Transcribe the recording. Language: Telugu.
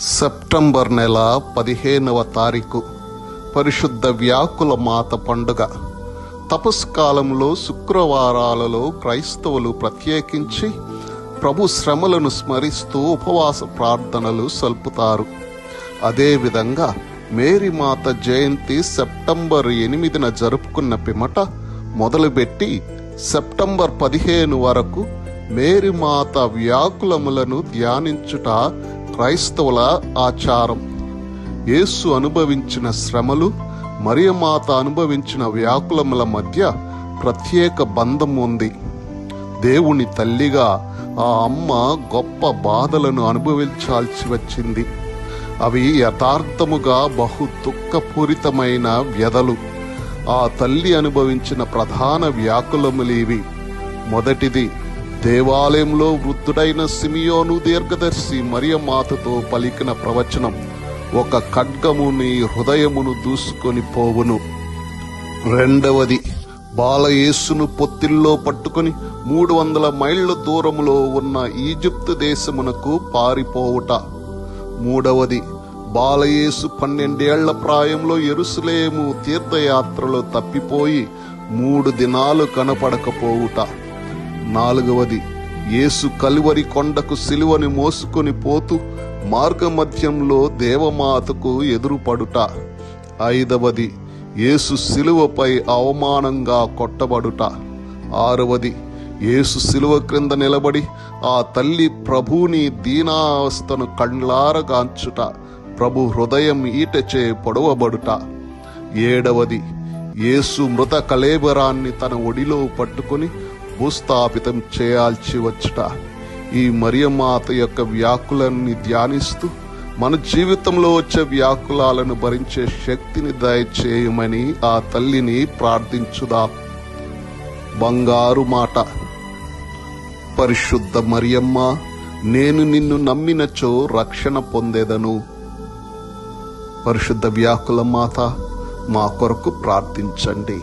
సెప్టెంబర్ నెల పదిహేనవ తారీఖు. పరిశుద్ధ వ్యాకుల మాత పండుగ. తపస్కాలంలో శుక్రవారాలలో క్రైస్తవులు ప్రత్యేకించి ప్రభు శ్రమలను స్మరిస్తూ ఉపవాస ప్రార్థనలు సల్పుతారు. అదేవిధంగా మేరీమాత జయంతి సెప్టెంబర్ ఎనిమిదిన జరుపుకున్న పిమట మొదలుపెట్టి సెప్టెంబర్ పదిహేను వరకు మేరీమాత వ్యాకులములను ధ్యానించుట క్రైస్తవుల ఆచారం. యేసు అనుభవించిన శ్రమలు మరియమాత అనుభవించిన వ్యాకులముల మధ్య ప్రత్యేక బంధం ఉంది. దేవుని తల్లిగా ఆ అమ్మ గొప్ప బాధలను అనుభవించాల్సి వచ్చింది. అవి యథార్థముగా బహు దుఃఖపూరితమైన వ్యధలు. ఆ తల్లి అనుభవించిన ప్రధాన వ్యాకులములేవి మొదటిది దేవాలయంలో వృద్ధుడైన సిమియోను దీర్ఘదర్శి మరియమాతతో పలికిన ప్రవచనం ఒక ఖడ్గము నీ హృదయమును దూసుకొని పోవును. రెండవది బాలయేసును పొత్తిల్లో పట్టుకొని మూడు వందల మైళ్ళ దూరములో ఉన్న ఈజిప్తు దేశమునకు పారిపోవుట. మూడవది బాలయేసు పన్నెండేళ్ళ ప్రాయంలో ఎరుసలేము తీర్థయాత్రలో తప్పిపోయి మూడు దినాలు కనపడకపోవుట. నాలుగవది యేసు కలువరి కొండకు సిలువని మోసుకొని పోతూ మార్గమధ్యంలో దేవమాతకు ఎదురుపడుట. ఐదవది యేసు సిలువపై అవమానంగా కొట్టబడుట. ఆరవది యేసు సిలువ క్రింద నిలబడి ఆ తల్లి ప్రభుని దీనావస్థను కళ్ళారగాంచుట ప్రభు హృదయం ఈటచే పొడవబడుట. ఏడవది యేసు మృత కళేబరాన్ని తన ఒడిలో పట్టుకొని భూస్థాపితం చేయాల్సి వచ్చుట. ఈ మరియమాత యొక్క వ్యాకులన్ని ధ్యానిస్తూ మన జీవితంలో వచ్చే వ్యాకులాలను భరించే శక్తిని దయచేయమని ఆ తల్లిని ప్రార్థించుదా. బంగారు మాట. పరిశుద్ధ మరియమ్మ నేను నిన్ను నమ్మినచో రక్షణ పొందేదను. పరిశుద్ధ వ్యాకుల మాత మా కొరకు ప్రార్థించండి.